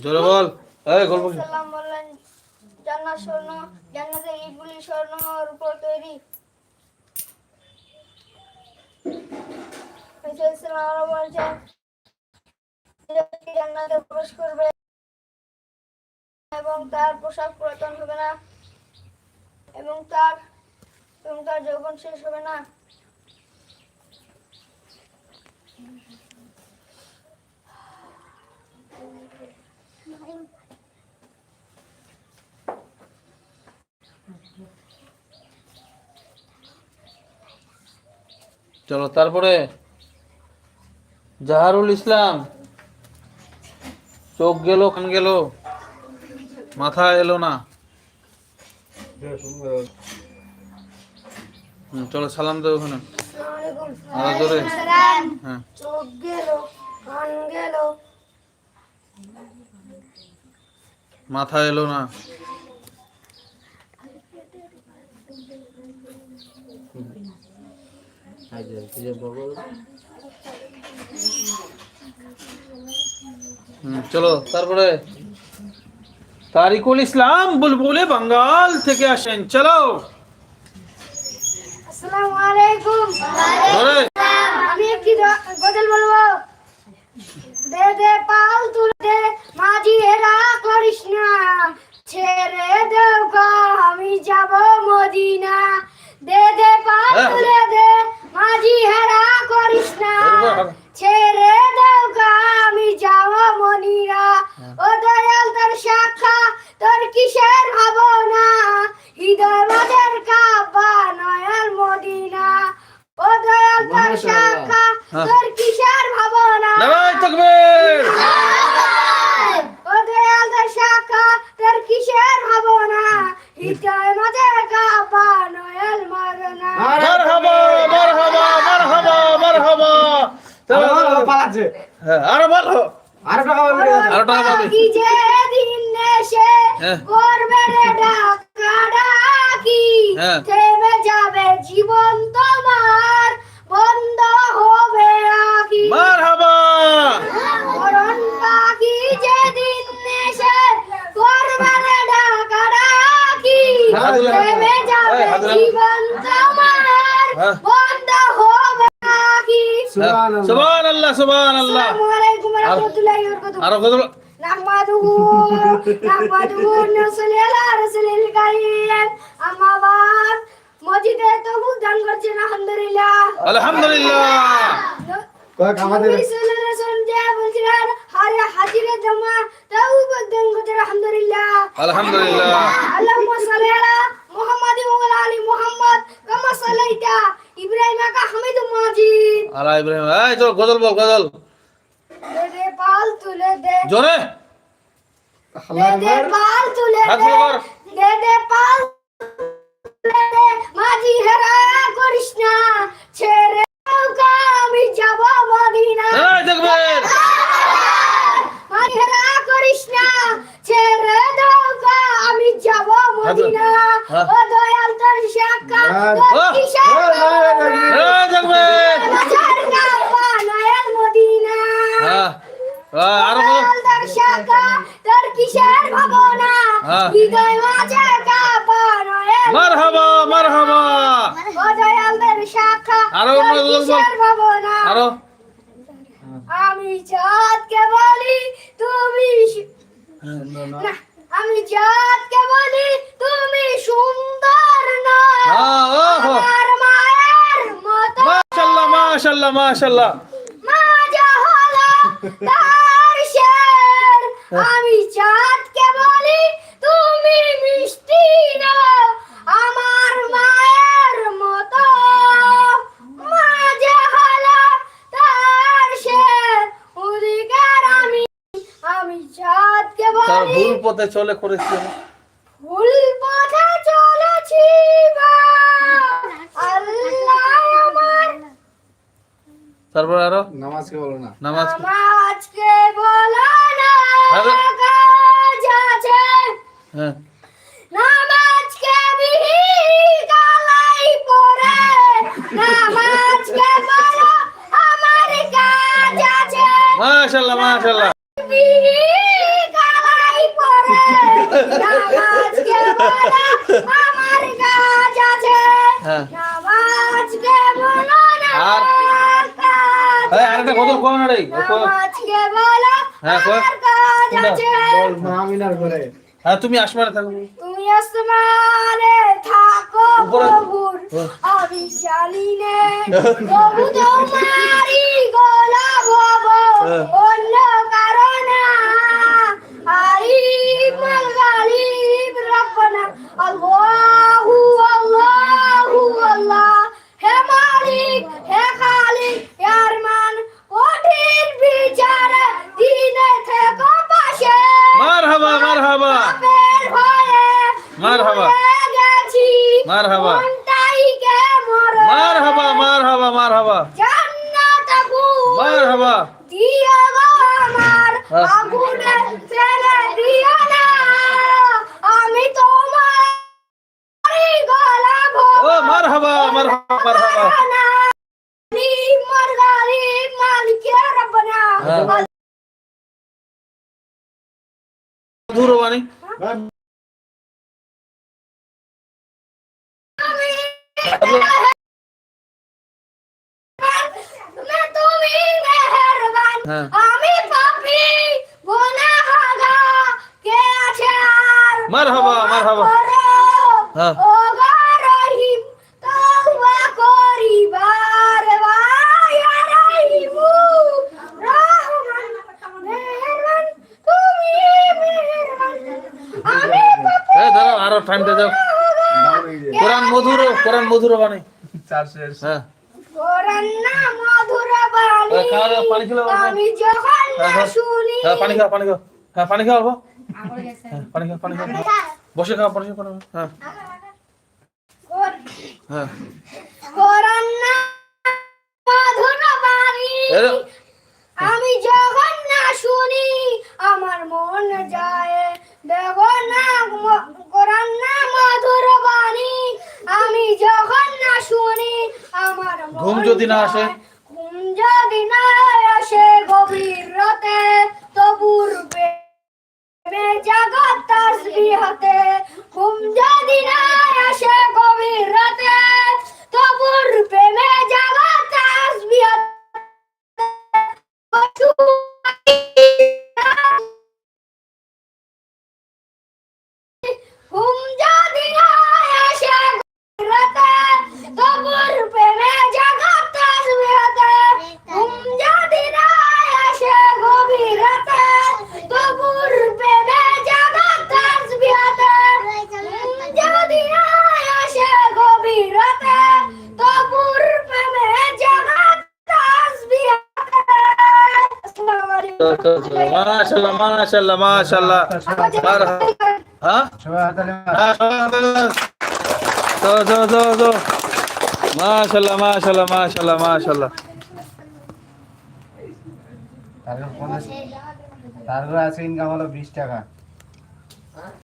জোরে বল। এই, গল্প এবং তার পোশাক পুরাতন হবে না। এবং তার এবং তার যৌবন শেষ হবে না। চলো তারপরে জাহারুল ইসলাম চোখ গেল কান গেল মাথা এলো না। চলো সালাম দেবো ওখানে। আরও জোরে। হ্যাঁ। চোখ গেল কান গেল। মাথা এলো না। চলো তারপরে তারিকুল ইসলাম বুলবুলে বাঙ্গাল থেকে আসেন চলো। আসসালামু আলাইকুম। আমি একটি গজল বলব? দে দে পাল তুলে দে মাঝি হেরা করিস না। ছেড়ে দেও গো আমি যাব মদিনা। দে দে পাল হ্যাঁ। তুলে দে মাঝি হেরা করিস না। ছেড়ে দাও আমি যাব মনিরা। ও দয়াল তোর শাখা তোর কিসের ভাবনা? হৃদয় মাঝের কাবা নয়াল মদিনা। ও দয়াল তোর শাখা হ্যাঁ। তোর কিসের ভাবনা নারাই তাকবীর ও দয়াল তোর শাখা তোর কিসের ভাবনা হৃদয় মাঝের কাবা নয়াল মদিনা মারহাবা মারহাবা মারহাবা মারহাবা চলো, পালাচ্ছে হ্যাঁ, আরও ভালো আর টাকা পাবে আরও টাকা পাবে। কি যে দিন এসে হ্যাঁ। করবে রে হ্যাঁ। থেমে যাবে জীবন তোমার বন্ধ হবে আকি। মারহাবা। মরণ পাখি যেদিন এসে করবে রে ডাকাডাকি হাত থেমে যাবে এই, হাত তুলে। জীবন তোমার সুবহানাল্লাহ সুবহানাল্লাহ আসসালামু আলাইকুম ওয়া রাহমাতুল্লাহি ওয়া বারাকাতুহু আরো কত نحمده نحمده ونصلي على رسول الكريم أما بعد মসজিদে তবু দান করছেন আলহামদুলিল্লাহ আলহামদুলিল্লাহ কয়েক আমাদের নবী সাল্লাল্লাহু আলাইহি ওয়াসাল্লাম যে বলছিলেন হারে হাজিরে জমা তাও দান করছেন আলহামদুলিল্লাহ আলহামদুলিল্লাহ আল্লাহুম্মা সাল্লি আলা মুহাম্মাদ ওয়া আলা আলি মুহাম্মাদ কামা সাল্লাইতা ইব্রাহিম কা হামিদুম মাজিদ আলা ইব্রাহিম এই চল গজল বল গজল। দে দে পাল তুলে দে। জোরে। দে দে পাল তুলে দে। দে দে পাল মাঝি হেরা করিস না ছেড়ে আমি যাব মদিনা এই তাকবীর মাঝি হেরা করিস না ছেড়ে দাও গো, আমি যাব মদিনা হ্যাঁ। ও দয়াল তোর শাখা হ্যাঁ। তোর হ্যাঁ। কিসের ভাবনা? এই তাকবীর বাজার কাবা নয়াল মদিনা হ্যাঁ হ্যাঁ, আরও কত তোর কিসের ভাবনা? হ্যাঁ। হৃদয় মাঝে মারহাবা মারহাবা। ও দয়ালদের শাখা আরও তোর ভাবনা? আরও। আমি চাঁদকে বলি তুমি আমি চাঁদকে বলি তুমি সুন্দর নয়। হ্যাঁ আমার মায়ের মতো। মাশাআল্লাহ মাশাআল্লাহ মাশাআল্লাহ আমি চাঁদকে বলি তুমি মিষ্টি নও আমার মায়ের মতো। মাজা হলো তার শের অধিকার আমি আমি চাঁদকে তার বলি। ভুল পথে চলে করেছি। ভুল পথে চলেছি বা আল্লাহ। তারপর আরও? নামাজকে বলো না। নামাজ নামাজকে বলো না কাজ আছে। হ্যাঁ। নামাজকে বিহি গালাই পড়ে নামাজকে বলো আমার কাজ আছে। মাশাল্লাহ মাশাল্লাহ। রে হ্যাঁ, হ্যাঁ তুমি আসবে থাকো তুমি আসমানে থাকো প্রভুর আমি জানি নে প্রভু তোমারই গলা হব। হ্যাঁ। অন্য মনটাইকে মরে মারহাবা মারহাবা মারহাবা জান্নাত আগুন মারহাবা দিও গো আমার হ্যাঁ। আগুনে ফেলে দিও না আমি তোমার গোলাপ ও মারহাবা মারহাবা মারহাবা মর গালিব মালিক রব্বানা হ্যাঁ। আমি পাপী এই দাঁড়াও আরও টাইমটা দাও কোরআন মধুর কোরআন মধুর বানি চারশো হ্যাঁ। কোরআন না মধুর বাণী। হ্যাঁ, পানি খেলে বাবা। আমি যখন না। শুনি। পানি খাও পানি খাও। হ্যাঁ পানি খাও হ্যাঁ পানি খাও পানি খাও। বসে খাও পানি খাও পানি খাও। হ্যাঁ। হ্যাঁ। আমি যখন না শুনি আমার মন যায়। দেখো না কোরআন না মধুর বাণী। আমি যখন না শুনি আমার মন ঘুম যদি না আসে? ঘুম যদি না আসে গভীর রাতে আলাইকুম মাশাআল্লাহ মাশাআল্লাহ। মাশাল্লাহ মারহাবা হ্যাঁ? হ্যাঁ তো তো তো তো। মাশাল্লাহ মাশাল্লাহ মাশাল্লাহ মাশাল্লাহ তারপর আছে ইনকাম হলো বিশ টাকা।